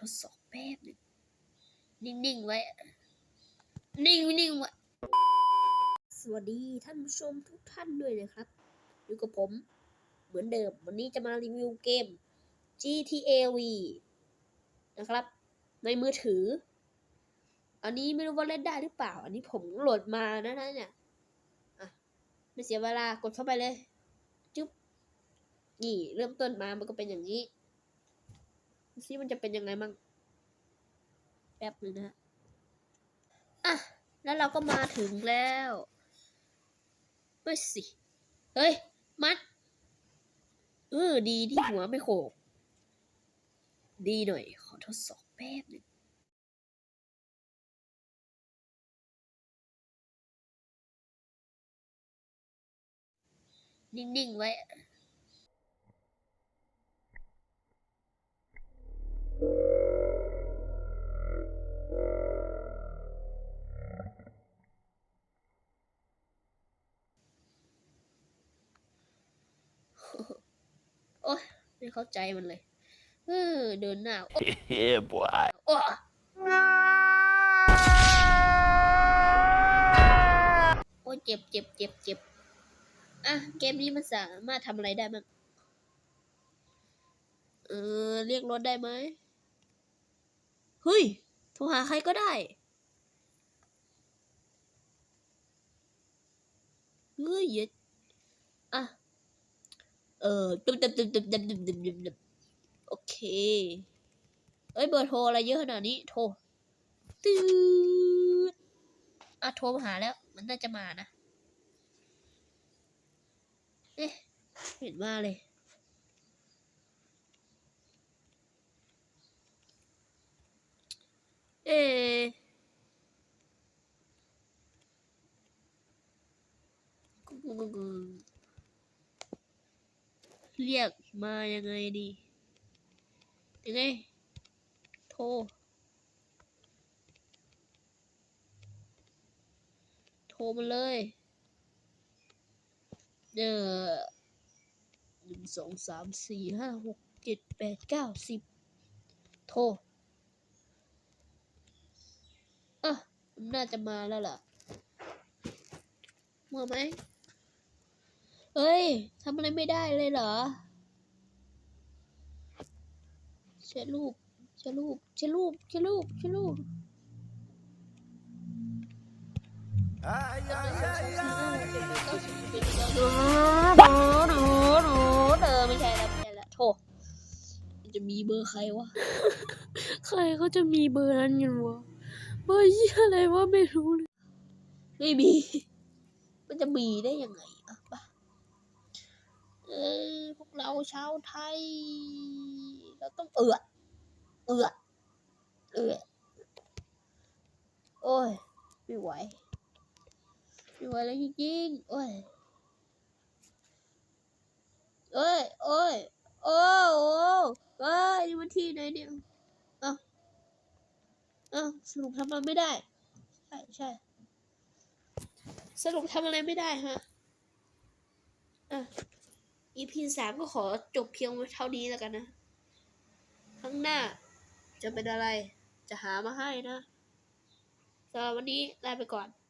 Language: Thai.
ทดสอบแป๊บนึงนิ่งๆไว้ นิ่งนิ่งไว้ สวัสดีท่านผู้ชมทุกท่านด้วยนะครับ อยู่กับผม เหมือนเดิม วันนี้จะมารีวิวเกม GTA V นะครับ ในมือถือ อันนี้ไม่รู้ว่าเล่นได้หรือเปล่า อันนี้ผมโหลดมานะนะเนี่ยอะไม่เสียเวลากดเข้าไปเลย จุ๊บนี่เริ่มต้นมามันก็เป็นอย่างนี้ ซิมันจะเป็นยังไงมั่งแป๊บหนึงนะอะ แล้วเราก็มาถึงแล้วไม่สิ เฮ้ย มัด เออ ดีที่หัวไม่โขก ดีหน่อย ขอทดสอบแป๊บหนึงนิ่ง ๆ ไว้ อ้ยไม่เข้าใจมันเลยเออเดินหน้าโอ้ yeah, boy. โอ้โอ้ยเจ็บเจ็บเจ็บเจ็บอะเกมนี้มันสามารถทำอะไรได้บ้างเออเรียกรถได้ไหมเฮ้ยโทรหาใครก็ได้เฮ้ยเย็ดอะ เออตึ๊บตึ๊บตึ๊บตึ๊บตึ๊บตึ๊บตึ๊บตึ๊บโอเค เอ้ยเบอร์โทรอะไรเยอะขนาดนี้ โทรตืดอะโทรมาหาแล้ว มันน่าจะมานะเอ๊ะเห็นมาเลยเอ๊ะกุ๊กกุ๊กกุ๊กกุ๊ก เรียกมายังไงดียังไงโทรโทรมาเลยเออหนึ่งสองสามสี่ห้าหกเจ็ดแปดเก้าสิบโทรอะน่าจะมาแล้วล่ะมาไหม เอ้ยทำอะไรไม่ได้เลยเหรอแชร์รูปแชร์รูปแชร์รูปแชร์รูปแชร์รูป Ay, ay, ay, ay. หนูหนูหนูหนูเออไม่ใช่แล้วไม่ใช่แล้วโทรมันจะมีเบอร์ใครวะ ใครเขาจะมีเบอร์นั้นกันวะ เบอร์ยี่อะไรวะไม่รู้เลย ไม่มี มันจะมีได้ยังไงอะปะ เออพวกเราชาวไทย เราต้องเอือเอือเอือโอ้ยไม่ไหวไม่ไหวแล้วจริงๆโอ้ยเอ้ยโอ้ยโอ้โอ้เอ้ยนี่มันที่ไหนเนี่ยเอ้าเอ้าสรุปทำอะไรไม่ได้ ใช่ใช่สรุปทำอะไรไม่ได้ฮะ EP สามก็ขอจบเพียงเท่านี้แล้วกันนะ ข้างหน้าจะเป็นอะไรจะหามาให้นะสำหรับวันนี้ลาไปก่อน